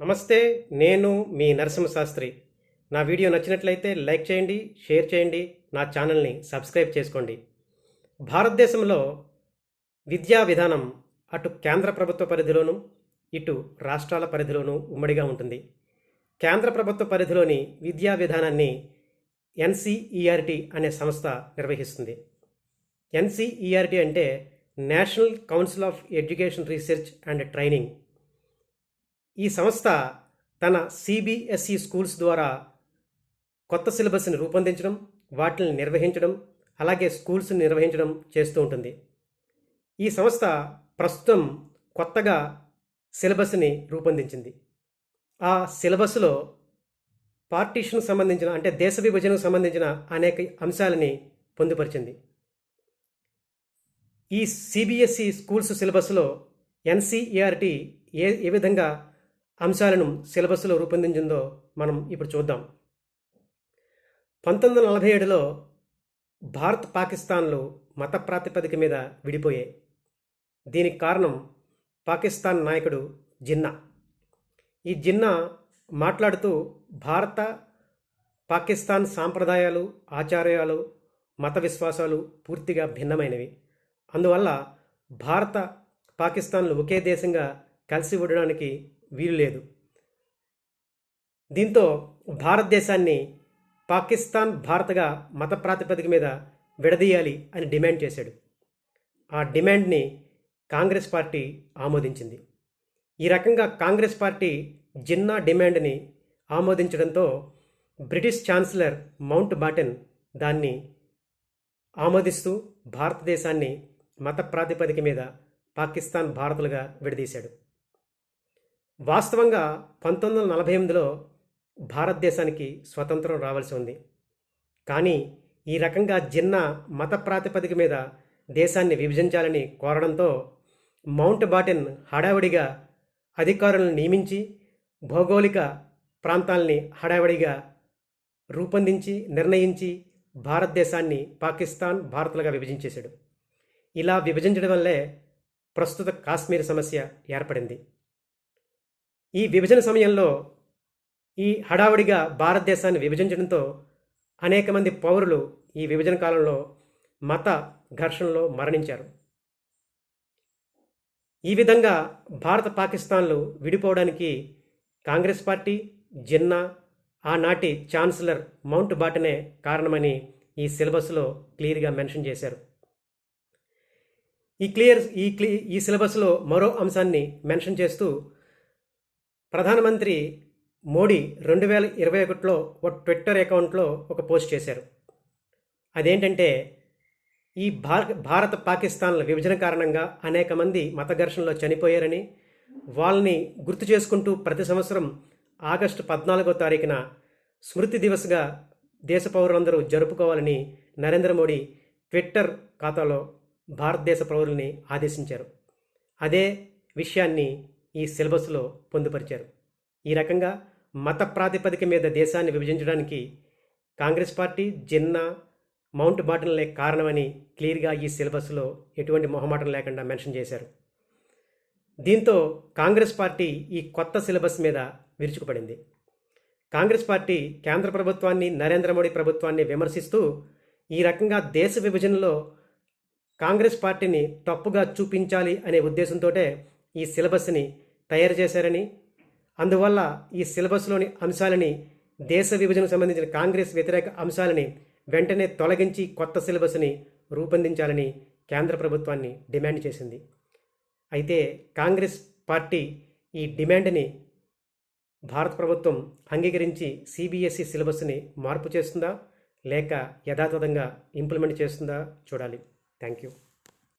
నమస్తే నేను మీ నరసింహ శాస్త్రి నా వీడియో నచ్చినట్లయితే లైక్ చేయండి షేర్ చేయండి నా ఛానల్ని సబ్స్క్రైబ్ చేసుకోండి. భారతదేశంలో విద్యా విధానం అటు కేంద్ర ప్రభుత్వ పరిధిలోనూ ఇటు రాష్ట్రాల పరిధిలోనూ ఉమ్మడిగా ఉంటుంది. కేంద్ర ప్రభుత్వ పరిధిలోని విద్యా విధానాన్ని ఎన్సిఈఆర్టీ అనే సంస్థ నిర్వహిస్తుంది. ఎన్సిఈఆర్టీ అంటే national council of education research and training. ఈ సంస్థ తన సిబిఎస్ఈ స్కూల్స్ ద్వారా కొత్త సిలబస్ని రూపొందించడం వాటిని నిర్వహించడం అలాగే స్కూల్స్ని నిర్వహించడం చేస్తూ ఉంటుంది. ఈ సంస్థ ప్రస్తుతం కొత్తగా సిలబస్ని రూపొందించింది. ఆ సిలబస్లో పార్టీషన్ సంబంధించిన అంటే దేశ విభజనకు సంబంధించిన అనేక అంశాలని పొందుపరిచింది. ఈ సిబిఎస్ఈ స్కూల్స్ సిలబస్లో ఎన్సీఈఆర్టీ ఏ ఏ విధంగా అంశాలను సిలబస్లో రూపొందించిందో మనం ఇప్పుడు చూద్దాం. పంతొమ్మిది వందల నలభై ఏడులో భారత్ పాకిస్తాన్లు మత ప్రాతిపదిక మీద విడిపోయాయి దీనికి కారణం పాకిస్తాన్ నాయకుడు జిన్నా. ఈ జిన్నా మాట్లాడుతూ భారత పాకిస్తాన్ సాంప్రదాయాలు ఆచార్యాలు మత విశ్వాసాలు పూర్తిగా భిన్నమైనవి. అందువల్ల భారత పాకిస్తాన్లు ఒకే దేశంగా కలిసి ఉండడానికి వీలు లేదు. దీంతో భారతదేశాన్ని పాకిస్తాన్ భారత్గా మత ప్రాతిపదిక మీద విడదీయాలి అని డిమాండ్ చేశాడు. ఆ డిమాండ్ని కాంగ్రెస్ పార్టీ ఆమోదించింది. ఈ రకంగా కాంగ్రెస్ పార్టీ జిన్నా డిమాండ్ని ఆమోదించడంతో బ్రిటిష్ ఛాన్సలర్ మౌంట్ బాటెన్ దాన్ని ఆమోదిస్తూ భారతదేశాన్ని మత ప్రాతిపదిక మీద పాకిస్తాన్ భారతులుగా విడదీశాడు. వాస్తవంగా పంతొమ్మిది వందల నలభై ఎనిమిదిలో భారతదేశానికి స్వతంత్రం రావాల్సి ఉంది. కానీ ఈ రకంగా జిన్నా మత ప్రాతిపదిక మీద దేశాన్ని విభజించాలని కోరడంతో మౌంట్ బాటెన్ హడావిడిగా అధికారులను నియమించి భౌగోళిక ప్రాంతాల్ని హడావిడిగా రూపొందించి నిర్ణయించి భారతదేశాన్ని పాకిస్తాన్ భారత్లుగా విభజించేశాడు. ఇలా విభజించడం వల్లే ప్రస్తుత కాశ్మీర్ సమస్య ఏర్పడింది. ఈ విభజన సమయంలో ఈ హడావుడిగా భారతదేశాన్ని విభజించడంతో అనేక మంది పౌరులు ఈ విభజన కాలంలో మత ఘర్షణలో మరణించారు. ఈ విధంగా భారత పాకిస్తాన్లు విడిపోవడానికి కాంగ్రెస్ పార్టీ జిన్నా ఆనాటి ఛాన్సలర్ మౌంట్ బాటనే కారణమని ఈ సిలబస్లో క్లియర్గా మెన్షన్ చేశారు. ఈ క్లియర్ ఈ క్లి ఈ సిలబస్లో మరో అంశాన్ని మెన్షన్ చేస్తూ ప్రధానమంత్రి మోడీ రెండు వేల ఇరవై ఒకటిలో ఒక ట్విట్టర్ అకౌంట్లో ఒక పోస్ట్ చేశారు. అదేంటంటే ఈ భారత భారత పాకిస్తాన్ల విభజన కారణంగా అనేక మంది మత ఘర్షణలో చనిపోయారని వాళ్ళని గుర్తు చేసుకుంటూ ప్రతి సంవత్సరం ఆగస్టు పద్నాలుగో తారీఖున స్మృతి దివస్గా దేశ పౌరులందరూ జరుపుకోవాలని నరేంద్ర మోడీ ట్విట్టర్ ఖాతాలో భారతదేశ పౌరుల్ని ఆదేశించారు. అదే విషయాన్ని ఈ సిలబస్లో పొందుపరిచారు. ఈ రకంగా మత ప్రాతిపదిక మీద దేశాన్ని విభజించడానికి కాంగ్రెస్ పార్టీ జిన్నా మౌంట్ బాటన్లే కారణమని క్లియర్గా ఈ సిలబస్లో ఎటువంటి మొహమాటం లేకుండా మెన్షన్ చేశారు. దీంతో కాంగ్రెస్ పార్టీ ఈ కొత్త సిలబస్ మీద విరుచుకుపడింది. కాంగ్రెస్ పార్టీ కేంద్ర ప్రభుత్వాన్ని నరేంద్ర మోడీ ప్రభుత్వాన్ని విమర్శిస్తూ ఈ రకంగా దేశ విభజనలో కాంగ్రెస్ పార్టీని తప్పుగా చూపించాలి అనే ఉద్దేశంతో ఈ సిలబస్ని తయారు చేశారని అందువల్ల ఈ సిలబస్లోని అంశాలని దేశ విభజనకు సంబంధించిన కాంగ్రెస్ వ్యతిరేక అంశాలని వెంటనే తొలగించి కొత్త సిలబస్ని రూపొందించాలని కేంద్ర ప్రభుత్వాన్ని డిమాండ్ చేసింది. అయితే కాంగ్రెస్ పార్టీ ఈ డిమాండ్ని భారత ప్రభుత్వం అంగీకరించి సిబిఎస్ఈ సిలబస్ని మార్పు చేస్తుందా లేక యథాతథంగా ఇంప్లిమెంట్ చేస్తుందా చూడాలి. Thank you.